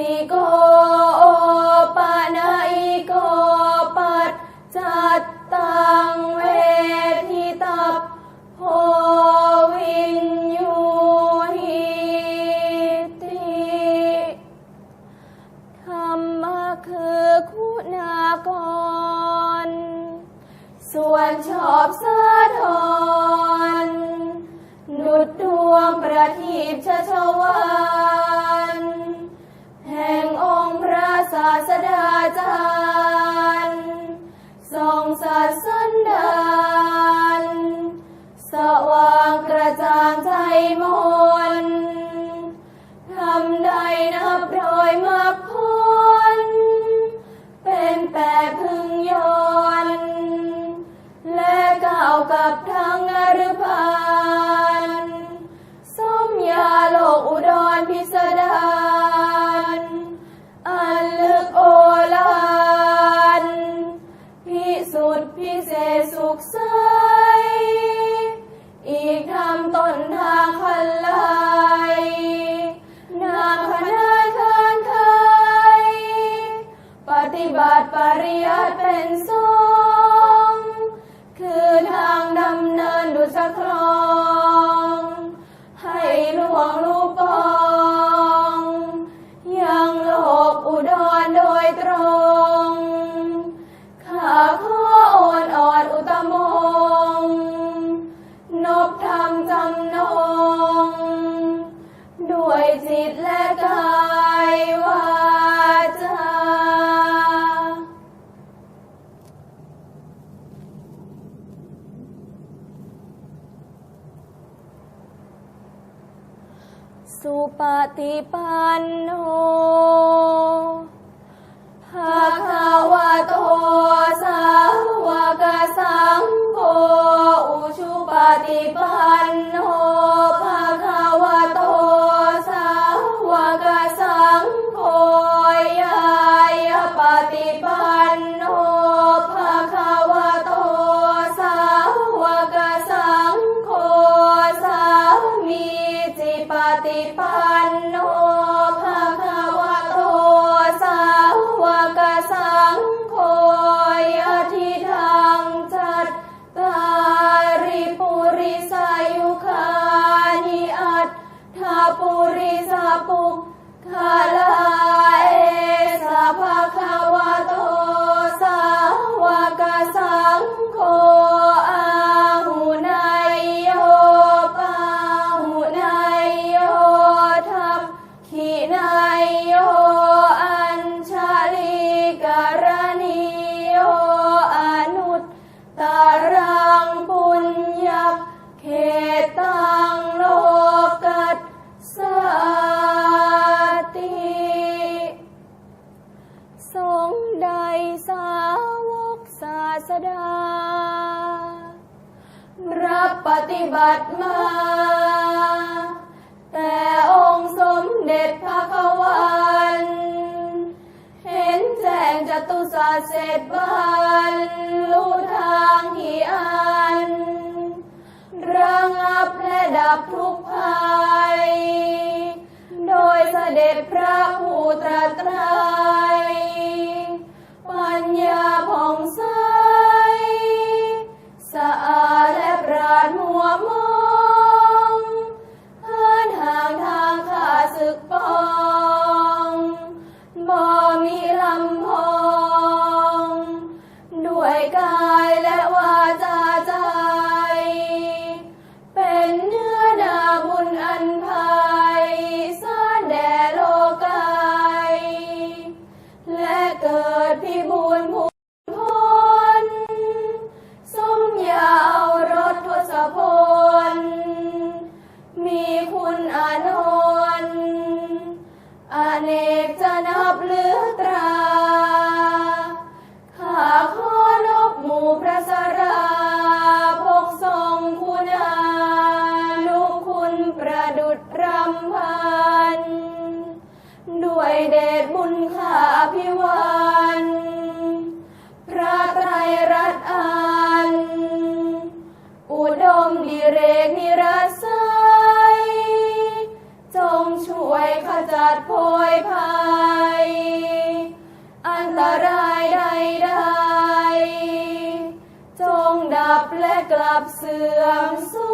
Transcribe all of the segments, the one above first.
สิโกโอปะนาอิโกปัดจัตตังเวทิตับโพวินยูหิติธรรมะคือคุณากร ส่วนชอบสะทอน นุดดวงประทีปชะชวา สดาจารย์ทรงสัตว์สันดานสว่างกระจ่างใจมนทำใดนับโดยมากพนเป็นแปดพึงยนและก้าวกับทางนรพา Saya. สุปฏิปันโนภาคาวะโตสาวกสังโฆอุชุปฏิปันโน ดับทุกภัย โดยเสด็จพระผู้ตรัสไตรปัญญาผ่องใส สะอาดและปราดหัวม Absalom.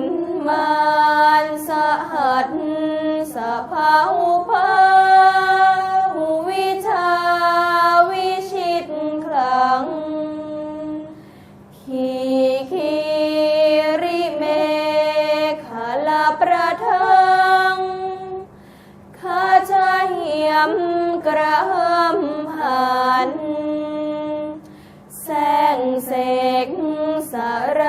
นมานสหัสสภาหุภาวิชาวิชิตคลัง ขีขีริเมขลาประเทิงข้าจะเหียมกระเหิมหัน แสงเสกสาร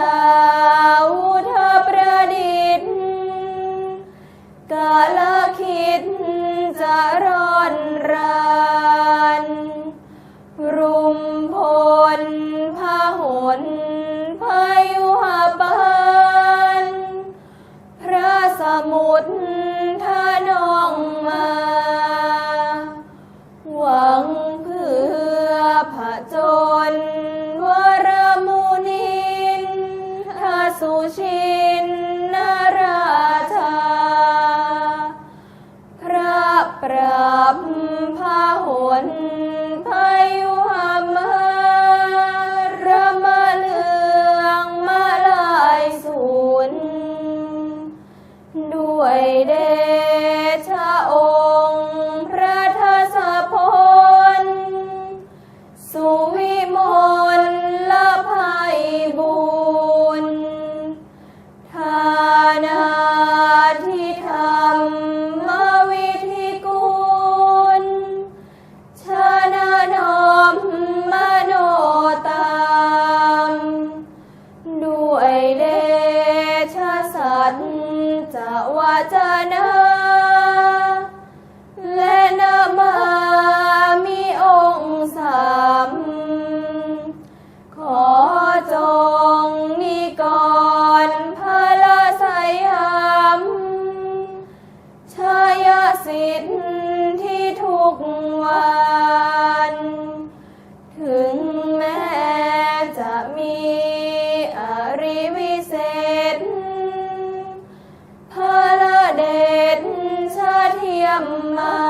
พจน Allah.